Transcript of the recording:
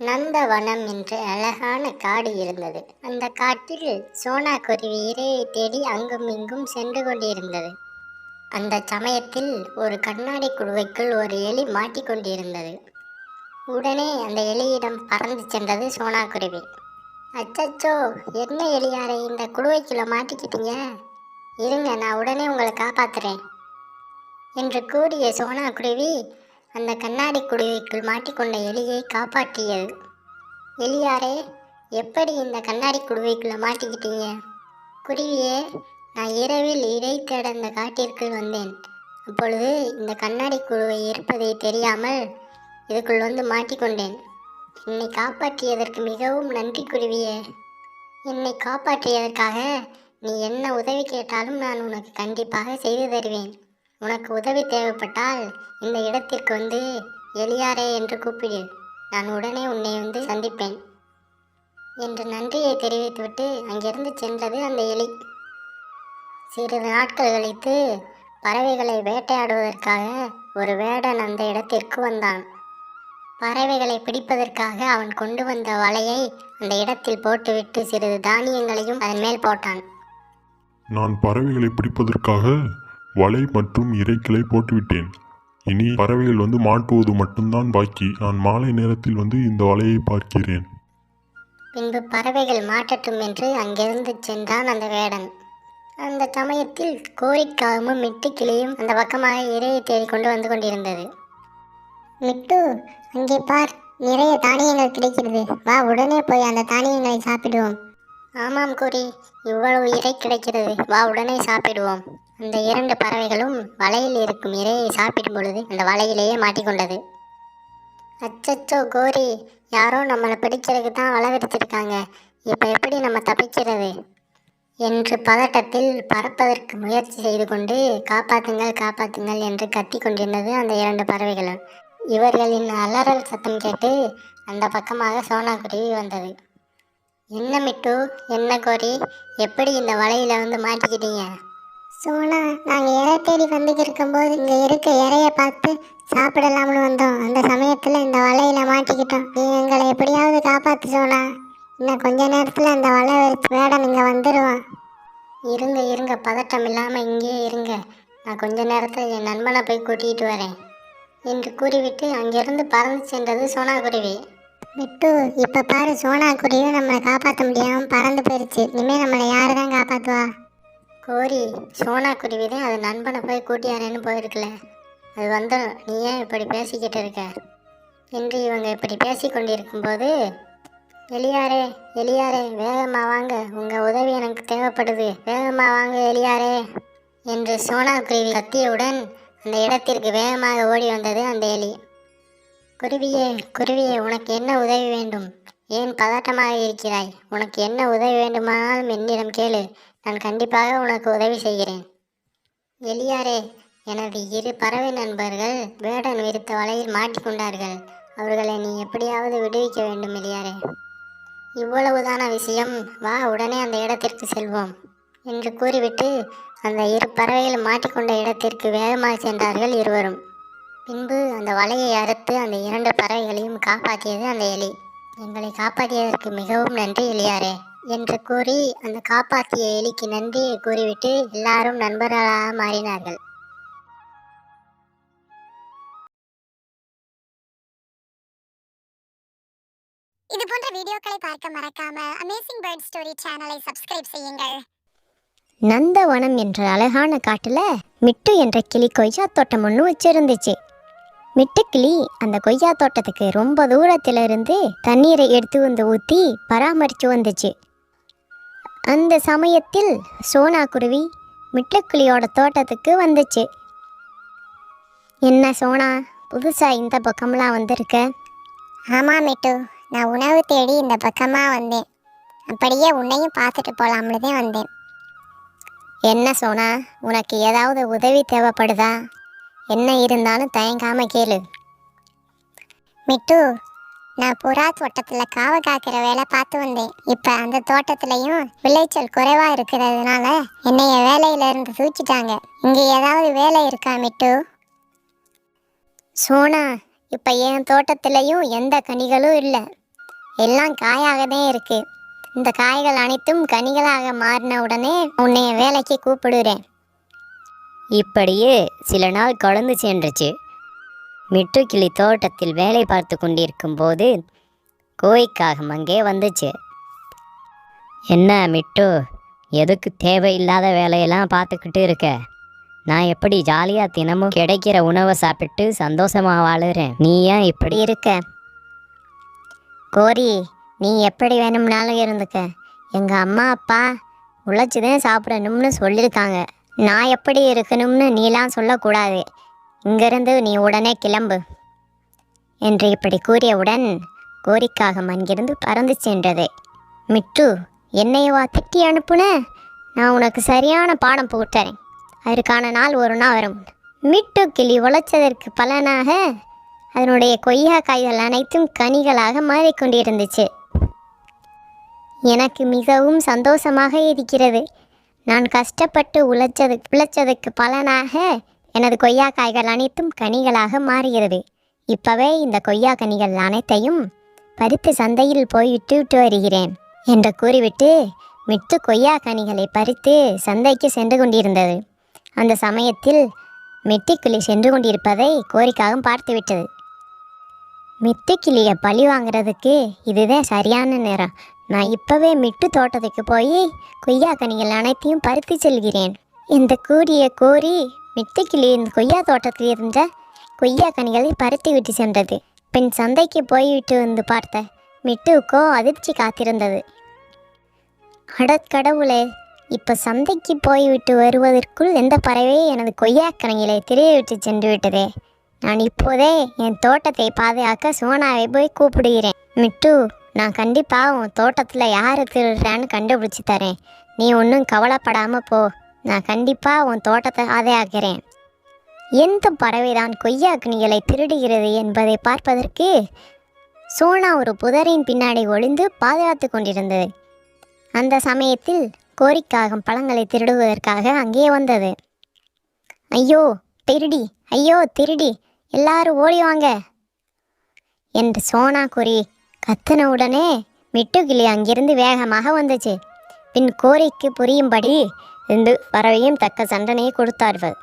நந்தவனம் என்று அழகான காடு இருந்தது. அந்த காட்டில் சோனா குருவி இரையை தேடி அங்கும் இங்கும் சென்று கொண்டிருந்தது. அந்த சமயத்தில் ஒரு கண்ணாடி குடுவைக்குள் ஒரு எலி மாட்டிக்கொண்டிருந்தது உடனே அந்த எலியிடம் பறந்து சென்றது சோனா குருவி. அச்சச்சோ என்ன எலியாரை இந்த குடுவைக்குள்ள மாட்டிக்கிட்டீங்க? இருங்க நான் உடனே உங்களை காப்பாத்துறேன் என்று கூறிய சோனா குருவி அந்த கண்ணாடி குடுவைக்குள் மாட்டிக்கொண்ட எலியை காப்பாற்றியது. எலியாரே எப்படி இந்த கண்ணாடி குடுவைக்குள்ளே மாட்டிக்கிட்டீங்க? குருவியே நான் இரவில் இடை தேட இந்த காட்டிற்குள் வந்தேன். அப்பொழுது இந்த கண்ணாடி குழுவை இருப்பதை தெரியாமல் இதுக்குள் வந்து மாட்டிக்கொண்டேன். என்னை காப்பாற்றியதற்கு மிகவும் நன்றி குருவியே. என்னை காப்பாற்றியதற்காக நீ என்ன உதவி கேட்டாலும் நான் உனக்கு கண்டிப்பாக செய்து தருவேன். உனக்கு உதவி தேவைப்பட்டால் இந்த இடத்திற்கு வந்து எலியாரே என்று கூப்பிடு. நான் உடனே உன்னை வந்து சந்திப்பேன். என்று நன்றியை தெரிவித்துவிட்டு அங்கிருந்து சென்றது அந்த எலி. சிறிது நாட்கள் கழித்து பறவைகளை வேட்டையாடுவதற்காக ஒரு வேடன் அந்த இடத்திற்கு வந்தான். பறவைகளை பிடிப்பதற்காக அவன் கொண்டு வந்த வலையை அந்த இடத்தில் போட்டுவிட்டு சிறிது தானியங்களையும் அதன் மேல் போட்டான். நான் பறவைகளை பிடிப்பதற்காக வலை மற்றும் இறைக்களை போட்டுவிட்டேன். இனி பறவைகள் வந்து மாட்டுவது மட்டும்தான் பாக்கி. நான் மாலை நேரத்தில் வந்து இந்த வலையை பார்க்கிறேன். பின்பு பறவைகள் மாட்டட்டும் என்று அங்கிருந்து சென்றான் அந்த வேடன். அந்த சமயத்தில் கோரிக்காவும் மிட்டுக்கிளியும் அந்த பக்கமாக இரையை தேடிக்கொண்டு வந்து கொண்டிருந்தது. மிட்டு அங்கே பார் நிறைய தானியங்கள் கிடைக்கிறது. வா உடனே போய் அந்த தானியங்களை சாப்பிடுவோம். ஆமாம் கூறி இவ்வளவு இறை கிடைக்கிறது. வா உடனே சாப்பிடுவோம். அந்த இரண்டு பறவைகளும் வலையில் இருக்கும் இரையை சாப்பிடும் பொழுது அந்த வலையிலேயே மாட்டிக்கொண்டது. அச்சச்சோ கோரி யாரோ நம்மளை பிடிக்கிறதுக்கு தான் வலை விரிச்சிருக்காங்க. இப்போ எப்படி நம்ம தப்பிக்கிறது? என்று பதட்டத்தில் பறப்பதற்கு முயற்சி செய்து கொண்டு காப்பாத்துங்கள் காப்பாத்துங்கள் என்று கத்தி கொண்டிருந்தது அந்த இரண்டு பறவைகளும். இவர்களின் அலறல் சத்தம் கேட்டு அந்த பக்கமாக சோனா குருவி வந்தது. என்ன மிட்டு என்ன கோரி எப்படி இந்த வலையில் வந்து மாட்டிக்கிட்டீங்க? சோனா நாங்கள் இறை தேடி வந்துட்டு இருக்கும்போது இங்கே இருக்க இறைய பார்த்து சாப்பிடலாம்னு வந்தோம். அந்த சமயத்தில் இந்த வலையில் மாட்டிக்கிட்டோம். நீ எங்களை எப்படியாவது காப்பாத்து சோனா. இன்னும் கொஞ்ச நேரத்தில் அந்த வலை வெறுத்து இங்கே வந்துடுவான் இருங்க இருங்க. பதட்டம் இல்லாமல் இங்கேயே இருங்க. நான் கொஞ்ச நேரத்தில் என் நண்பனை போய் கூட்டிகிட்டு வரேன். என்று கூறிவிட்டு அங்கிருந்து பறந்து சென்றது சோனா குருவி. விட்டு இப்போ பாரு சோனா குருவி நம்மளை காப்பாற்ற முடியாமல் பறந்து போயிடுச்சு இனிமேல் நம்மளை யாரு தான் காப்பாற்றுவா கோரி சோனா குருவி தான் அது நண்பனை போய் கூட்டியாரேன்னு போயிருக்கல அது வந்துடும் நீ ஏன் இப்படி பேசிக்கிட்டு இருக்க? என்று இவங்க இப்படி பேசி கொண்டிருக்கும்போது எலியாரே எலியாரே வேகமாக வாங்க. உங்கள் உதவி எனக்கு தேவைப்படுது. வேகமாக வாங்க எலியாரே என்று சோனா குருவி கத்தியவுடன் அந்த இடத்திற்கு வேகமாக ஓடி வந்தது அந்த எலி. குருவியே குருவியே உனக்கு என்ன உதவி வேண்டும்? ஏன் பதட்டமாக இருக்கிறாய்? உனக்கு என்ன உதவி வேண்டுமானாலும் என்னிடம் கேளு. நான் கண்டிப்பாக உனக்கு உதவி செய்கிறேன். எலியாரே எனது இரு பறவை நண்பர்கள் வேடன் விரித்த வலையில் மாட்டிக்கொண்டார்கள் அவர்களை நீ எப்படியாவது விடுவிக்க வேண்டும் எலியாரே. இவ்வளவுதான விஷயம். வா உடனே அந்த இடத்திற்கு செல்வோம் என்று கூறிவிட்டு அந்த இரு பறவைகள் மாட்டிக்கொண்ட இடத்திற்கு வேகமாக சென்றார்கள் இருவரும். பின்பு அந்த வலையை அறுத்து அந்த இரண்டு பறவைகளையும் காப்பாற்றியது அந்த எலி. எங்களை காப்பாற்றியதற்கு மிகவும் நன்றி எலியாரே. என்று கூறி அந்த காப்பாற்றிய எலிக்கு நன்றியை கூறிவிட்டு எல்லாரும் நண்பர்களாக மாறினார்கள். இது போன்ற வீடியோக்களை பார்க்க மறக்காம அமேசிங் பேர்ட் ஸ்டோரி சேனலை சப்ஸ்கிரைப் செய்யுங்கள். நந்தவனம் என்ற அழகான காட்டுல மிட்டு என்ற கிளி கொய்யா தோட்டம் ஒன்று வச்சிருந்துச்சு. மிட்டுக்கிளி அந்த கொய்யா தோட்டத்துக்கு ரொம்ப தூரத்துல இருந்து தண்ணீரை எடுத்து வந்து ஊற்றி பராமரித்து வந்துச்சு. அந்த சமயத்தில் சோனா குருவி மிட்டுக்கிளியோட தோட்டத்துக்கு வந்துச்சு. என்ன சோனா புதுசா இந்த பக்கம்லாம் வந்திருக்க? ஆமா மிட்டு நான் உணவு தேடி இந்த பக்கமா வந்தேன். அப்படியே உன்னையும் பார்த்துட்டு போலாம்னு தான் வந்தேன். என்ன சோனா உனக்கு ஏதாவது உதவி தேவைப்படுதா? என்ன இருந்தாலும் தயங்காம கேளு. மிட்டு நான் புறா தோட்டத்தில் காவ காக்கிற வேலை பார்த்து வந்தேன். இப்போ அந்த தோட்டத்துலையும் விளைச்சல் குறைவாக இருக்கிறதுனால என்னைய வேலையில இருந்து தூக்கிட்டாங்க. இங்கே ஏதாவது வேலை இருக்கா மிட்டு? சோனா இப்போ என் தோட்டத்துலேயும் எந்த கனிகளும் இல்லை. எல்லாம் காயாகவே இருக்கு. இந்த காய்கள் அனைத்தும் கனிகளாக மாறின உடனே உன்னை வேலைக்கு கூப்பிடுறேன். இப்படியே சில நாள் கலந்து சென்றுச்சு. மிட்டுக்கிளி தோட்டத்தில் வேலை பார்த்து கொண்டிருக்கும் போது கோய்க்காகம் அங்கே வந்துச்சு. என்ன மிட்டு எதுக்கு தேவையில்லாத வேலையெல்லாம் பார்த்துக்கிட்டு இருக்க? நான் எப்படி ஜாலியாக தினமும் கிடைக்கிற உணவை சாப்பிட்டு சந்தோஷமாக வாழுறேன்? நீ ஏன் இப்படி இருக்க? கோரி நீ எப்படி வேணும்னாலும் இருந்துக்க. எங்கள் அம்மா அப்பா உழைச்சுதான் சாப்பிடணும்னு சொல்லியிருக்காங்க. நான் எப்படி இருக்கணும்னு நீலாம் சொல்லக்கூடாது. இங்கிருந்து நீ உடனே கிளம்பு என்று இப்படி கூறியவுடன் கோரிக்காகம் அங்கிருந்து பறந்து சென்றது. மிட்டு என்னையவா திட்டி அனுப்புன? நான் உனக்கு சரியான பாடம் போட்டுறேன் அதற்கான நாள் ஒரு நாள் வரும். மிட்டு கிளி உழைச்சதற்கு பலனாக அதனுடைய கொய்யா காய்கள் அனைத்தும் கனிகளாக மாறிக்கொண்டிருந்துச்சு. எனக்கு மிகவும் சந்தோஷமாக இருக்கிறது. நான் கஷ்டப்பட்டு உழைச்சது உழைச்சதுக்கு பலனாக எனது கொய்யா காய்கள் அனைத்தும் கனிகளாக மாறுகிறது. இப்பவே இந்த கொய்யா கனிகள் அனைத்தையும் பறித்து சந்தையில் போய் விட்டு வருகிறேன் என்று கூறிவிட்டு மிட்டு கொய்யா கனிகளை பறித்து சந்தைக்கு சென்று கொண்டிருந்தது. அந்த சமயத்தில் மெட்டிக்கிளி சென்று கொண்டிருப்பதை கோரிக்காகவும் பார்த்துவிட்டது மிட்டுக்கிளியை பழி வாங்குறதுக்கு இதுதான் சரியான நேரம். நான் இப்போவே மிட்டு தோட்டத்துக்கு போய் கொய்யா கனிகள் அனைத்தையும் பறித்து செல்கிறேன். இந்த கூறிய கோரி மிட்டுக்கிளி இந்த கொய்யா தோட்டத்தில் இருந்த கொய்யா கனிகளை பறித்து விட்டு சென்றது. பின் சந்தைக்கு போய்விட்டு வந்து பார்த்த மிட்டுவுக்கோ அதிர்ச்சி காத்திருந்தது. அடற்கடவுளே இப்போ சந்தைக்கு போய்விட்டு வருவதற்குள் எந்த பறவை எனது கொய்யா கனிகளை திருவிட்டு சென்று விட்டதே. நான் இப்போதே என் தோட்டத்தை பாதுகாக்க சோனாவை போய் கூப்பிடுகிறேன். மிட்டு நான் கண்டிப்பாக உன் தோட்டத்தில் யார் திருடுறான்னு கண்டுபிடிச்சி தரேன். நீ ஒன்றும் கவலைப்படாமல் போ. நான் கண்டிப்பாக உன் தோட்டத்தை பாதுகாக்கிறேன் எந்த பறவைதான் கொய்யா கனிகளை திருடுகிறது என்பதை பார்ப்பதற்கு சோனா ஒரு புதரின் பின்னாடி ஒளிந்து பாதுகாத்து கொண்டிருந்தது. அந்த சமயத்தில் கோரிக்காகம் பழங்களை திருடுவதற்காக அங்கே வந்தது. ஐயோ திருடி ஐயோ திருடி எல்லாரும் ஓடி வாங்க என்று சோனா கூறி கத்தின உடனே மிட்டுக்கிளி அங்கிருந்து வேகமாக வந்துச்சு. பின் கோரிக்கு புரியும்படி என்று பறவையும் தக்க தண்டனையை கொடுத்தார்கள்.